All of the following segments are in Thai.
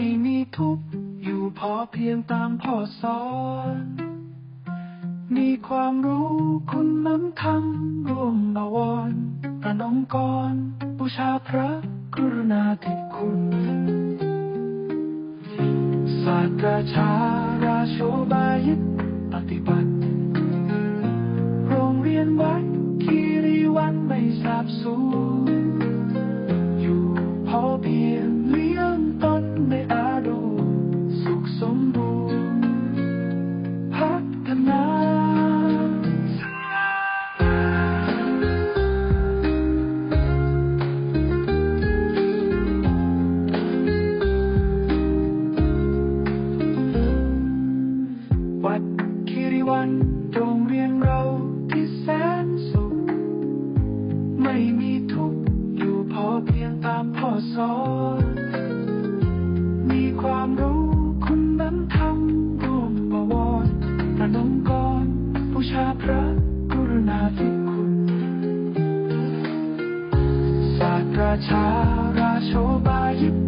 ไม่มีทุกข์อยู่พอเพียงตามพ่อสอนมีความรู้คุณน้ำธรรมร่วมอวรประนอมกรบูชาพระกรุณาธิคุณศาสตราชาราโชบายิตปฏิบัติ โรงเรียนวัดคีรีวันไม่ทราบสูญ วันโรงเรียนเราที่แสนสุข ไม่มีทุกข์อยู่พอเพียงตามพ่อสอน มีความรู้คุณนั้นทำร่วมบวรประนมกรบูชาพระกรุณาธิคุณ ศาสตราชาราโชบายิป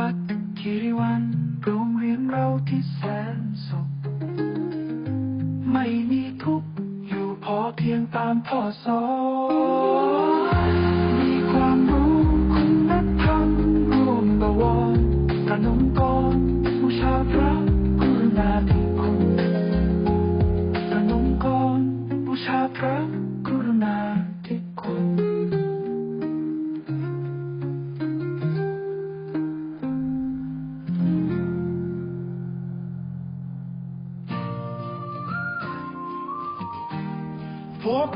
วัดคิริวันโรงเรียนเราที่แสนสุข ไม่มีทุกข์อยู่พอเพียงตามพ่อสอน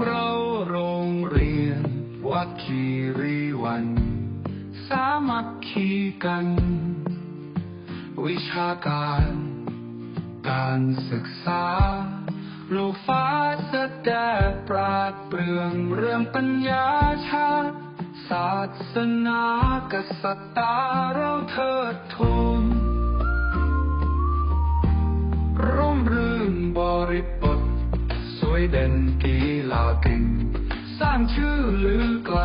เราโรงเรียน วัดคีรีวัน สามัคคีกัน วิชาการ การศึกษา ลูกฟ้าสแสดงปราดเปรื่อง เรื่องปัญญาชาศาสนากษัตริย์เราเทิดทู เด่นกีฬาเก่ง สร้างชื่อลือไกล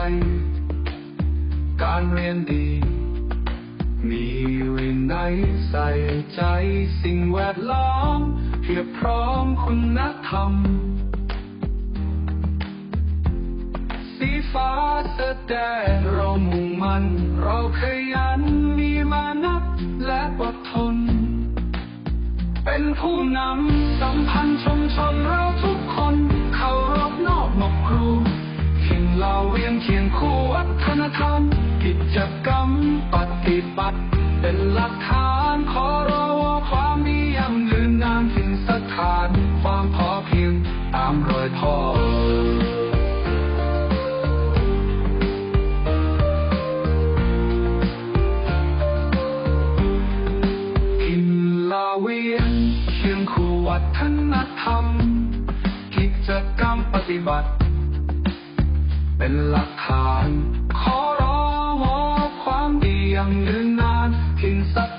การเรียนดี มีวินัยใส่ใจสิ่งแวดล้อม เพียบพร้อมคุณธรรม สีฟ้าแสดงเรามุ่งมันเราขยันมีมานับและอดทน เป็นผู้นำสัมพันธ์ชุมชนเราทุก นเคารพนอบนกครูเขียนเล่าเวียนเคียงคู่วัฒนธรรมกิจกรรมปฏิบัติ เป็นหลักฐานขอรอวความดียั่งยืนนานถึงสถาน ความพอเพียงตามรอยพ่อ บัติ เป็นหลักฐาน ขอร้อวอความดีอย่างยืนนานทิ้งสถ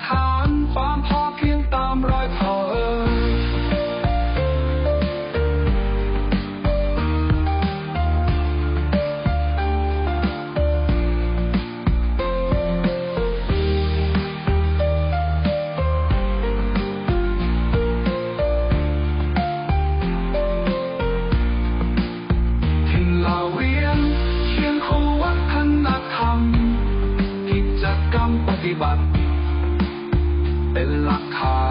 ฏิบัติ เป็นหลักฐาน